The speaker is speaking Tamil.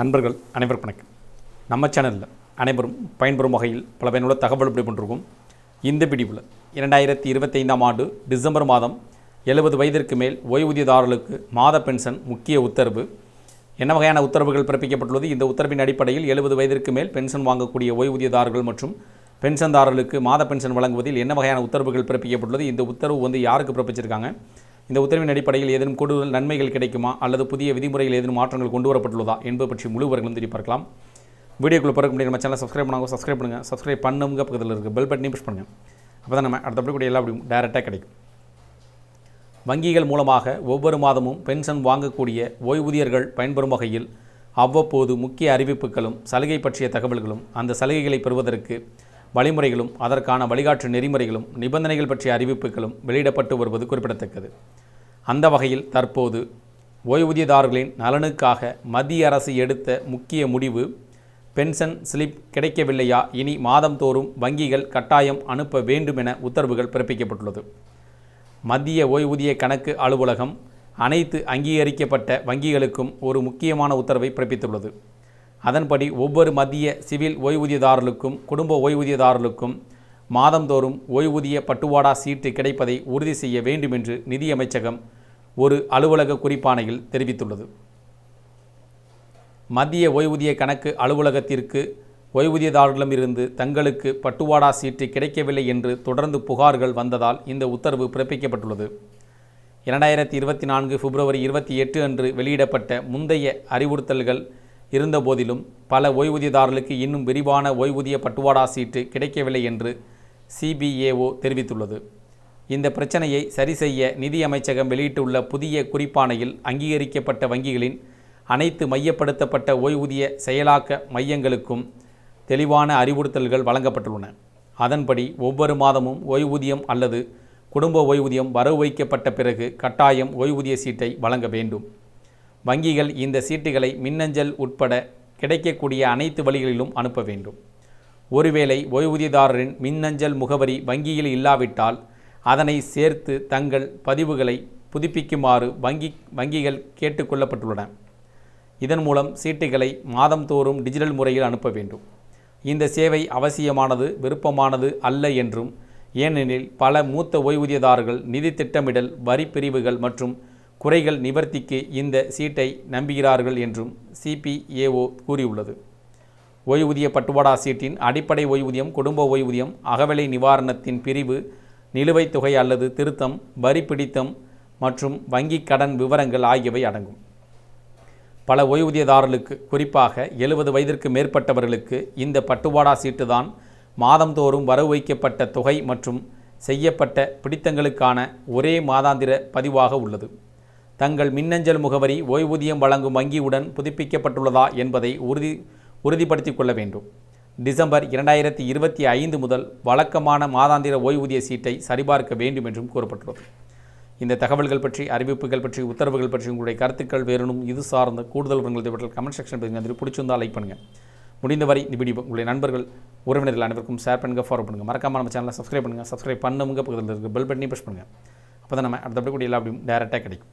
நண்பர்கள் அனைவருக்கும் வணக்கம். நம்ம சேனலில் அனைவரும் பயன்பெறும் வகையில் பல பயனுள்ள தகவல் இப்படி பண்ணிருக்கோம் இந்த பிடிவில் இரண்டாயிரத்தி இருபத்தைந்தாம் ஆண்டு டிசம்பர் மாதம் எழுபது வயதிற்கு மேல் ஓய்வூதியதாரர்களுக்கு மாத பென்ஷன் முக்கிய உத்தரவு. என்ன வகையான உத்தரவுகள் பிறப்பிக்கப்பட்டுள்ளது? இந்த உத்தரவின் அடிப்படையில் எழுபது வயதிற்கு மேல் பென்ஷன் வாங்கக்கூடிய ஓய்வூதியதாரர்கள் மற்றும் பென்ஷன்தாரர்களுக்கு மாத பென்ஷன் வழங்குவதில் என்ன வகையான உத்தரவுகள் பிறப்பிக்கப்பட்டுள்ளது? இந்த உத்தரவு வந்து யாருக்கு பிறப்பிச்சிருக்காங்க? இந்த உத்தரவின் அடிப்படையில் ஏதேனும் கூடுதல் நன்மைகள் கிடைக்குமா? அல்லது புதிய விதிமுறையில் ஏதேனும் மாற்றங்கள் கொண்டு வரப்பட்டுள்ளதா என்பது பற்றி முழு விவரங்களும் தெரிய பார்க்கலாம் வீடியோக்குள்ளே பிறக்க முடியும் நம்ம சேனல் சப்ஸ்கிரைப் பண்ணாங்க. சப்ஸ்கிரைப் பண்ணுங்கள் சப்ஸ்கிரைப் பண்ணுங்க. பக்கத்தில் இருக்க பெல் பட்டனையும் புஷ் பண்ணுங்கள் அப்போ தான் நம்ம அடுத்தபடி கூட எல்லா அப்படியும் டேரெக்டாக கிடைக்கும். வங்கிகள் மூலமாக ஒவ்வொரு மாதமும் பென்ஷன் வாங்கக்கூடிய ஓய்வூதியர்கள் பயன்பெறும் வகையில் அவ்வப்போது முக்கிய அறிவிப்புகளும் சலுகை பற்றிய தகவல்களும் அந்த சலுகைகளை பெறுவதற்கு வழிமுறைகளும் அதற்கான வழிகாட்டு நெறிமுறைகளும் நிபந்தனைகள் பற்றிய அறிவிப்புகளும் வெளியிடப்பட்டு வருவது குறிப்பிடத்தக்கது. அந்த வகையில் தற்போது ஓய்வூதியதாரர்களின் நலனுக்காக மத்திய அரசு எடுத்த முக்கிய முடிவு பென்ஷன் ஸ்லிப் கிடைக்கவில்லையா இனி மாதந்தோறும் வங்கிகள் கட்டாயம் அனுப்ப வேண்டும் என உத்தரவுகள் பிறப்பிக்கப்பட்டுள்ளது. மத்திய ஓய்வூதிய கணக்கு அலுவலகம் அனைத்து அங்கீகரிக்கப்பட்ட வங்கிகளுக்கும் ஒரு முக்கியமான உத்தரவை பிறப்பித்துள்ளது. அதன்படி ஒவ்வொரு மத்திய சிவில் ஓய்வூதியதாரர்களுக்கும் குடும்ப ஓய்வூதியதாரர்களுக்கும் மாதந்தோறும் ஓய்வூதிய பட்டுவாடா சீட்டு கிடைப்பதை உறுதி செய்ய வேண்டும் என்று நிதியமைச்சகம் ஒரு அலுவலக குறிப்பாணையில் தெரிவித்துள்ளது. மத்திய ஓய்வூதிய கணக்கு அலுவலகத்திற்கு ஓய்வூதியதாரர்களிடமிருந்து தங்களுக்கு பட்டுவாடா சீட்டு கிடைக்கவில்லை என்று தொடர்ந்து புகார்கள் வந்ததால் இந்த உத்தரவு பிறப்பிக்கப்பட்டுள்ளது. இரண்டாயிரத்தி இருபத்தி நான்கு பிப்ரவரி இருபத்தி எட்டு அன்று வெளியிடப்பட்ட முந்தைய அறிவுறுத்தல்கள் இருந்தபோதிலும் பல ஓய்வூதியதாரர்களுக்கு இன்னும் விரிவான ஓய்வூதிய பட்டுவாடா சீட்டு கிடைக்கவில்லை என்று சிபிஏஓ தெரிவித்துள்ளது. இந்த பிரச்சனையை சரி செய்ய நிதி அமைச்சகம் வெளியிட்டுள்ள புதிய குறிப்பாணையில் அங்கீகரிக்கப்பட்ட வங்கிகளின் அனைத்து மையப்படுத்தப்பட்ட ஓய்வூதிய செயலாக்க மையங்களுக்கும் தெளிவான அறிவுறுத்தல்கள் வழங்கப்பட்டுள்ளன. அதன்படி ஒவ்வொரு மாதமும் ஓய்வூதியம் அல்லது குடும்ப ஓய்வூதியம் வரவு வைக்கப்பட்ட பிறகு கட்டாயம் ஓய்வூதிய சீட்டை வழங்க வேண்டும். வங்கிகள் இந்த சீட்டுகளை மின்னஞ்சல் உட்பட கிடைக்கக்கூடிய அனைத்து வழிகளிலும் அனுப்ப வேண்டும். ஒருவேளை ஓய்வூதியதாரரின் மின்னஞ்சல் முகவரி வங்கியில் இல்லாவிட்டால் அதனை சேர்த்து தங்கள் பதிவுகளை புதுப்பிக்குமாறு வங்கி வங்கிகள் கேட்டுக்கொள்ளப்பட்டுள்ளன இதன் மூலம் சீட்டுகளை மாதந்தோறும் டிஜிட்டல் முறையில் அனுப்ப வேண்டும். இந்த சேவை அவசியமானது விருப்பமானது அல்ல என்றும் ஏனெனில் பல மூத்த ஓய்வூதியதாரர்கள் நிதி திட்டமிடல் வரி பிரிவுகள் மற்றும் குறைகள் நிவர்த்திக்கு இந்த சீட்டை நம்புகிறார்கள் என்றும் சிபிஏஓ கூறியுள்ளது. ஓய்வூதிய பட்டுவாடா சீட்டின் அடிப்படை ஓய்வூதியம் குடும்ப ஓய்வூதியம் அகவிலை நிவாரணத்தின் பிரிவு நிலுவைத் தொகை அல்லது திருத்தம் வரி பிடித்தம் மற்றும் வங்கிக் கடன் விவரங்கள் ஆகியவை அடங்கும். பல ஓய்வூதியதாரர்களுக்கு குறிப்பாக எழுபது வயதிற்கு மேற்பட்டவர்களுக்கு இந்த பட்டுவாடா சீட்டு தான் மாதந்தோறும் வரவு வைக்கப்பட்ட தொகை மற்றும் செய்யப்பட்ட பிடித்தங்களுக்கான ஒரே மாதாந்திர பதிவாக உள்ளது. தங்கள் மின்னஞ்சல் முகவரி ஓய்வூதியம் வழங்கும் வங்கியுடன் புதுப்பிக்கப்பட்டுள்ளதா என்பதை உறுதி உறுதிப்படுத்திக் கொள்ள வேண்டும். டிசம்பர் இரண்டாயிரத்தி இருபத்தி ஐந்து முதல் வழக்கமான மாதாந்திர ஓய்வூதிய சீட்டை சரிபார்க்க வேண்டும் என்றும் கூறப்பட்டுள்ளது. இந்த தகவல்கள் பற்றி அறிவிப்புகள் பற்றி உத்தரவுகள் பற்றி உங்களுடைய கருத்துக்கள் வேறனும் இது சார்ந்த கூடுதல் விவரங்கள் தேவைப்பட்டால் கமெண்ட் செக்ஷன் பதிவு அதில் பிடிச்சிருந்தால் லைக் பண்ணுங்கள் முடிந்தவரை இந்த வீடியோ உங்களுடைய நண்பர்கள் உறவினர்கள் அனைவருக்கும் ஷேர் பண்ணுங்கள் ஃபாலோ பண்ணுங்கள் மறக்காம நம்ம சேனலை சப்ஸ்கிரைப் பண்ணுங்கள் சப்ஸ்கிரைப் பண்ணுங்க பக்கத்தில் இருக்க பெல் பட்டனையும் ப்ரெஸ் பண்ணுங்கள் அப்போ தான் நம்ம அடுத்தபடி கூட எல்லா அப்படியும் டேரெக்டாக கிடைக்கும்.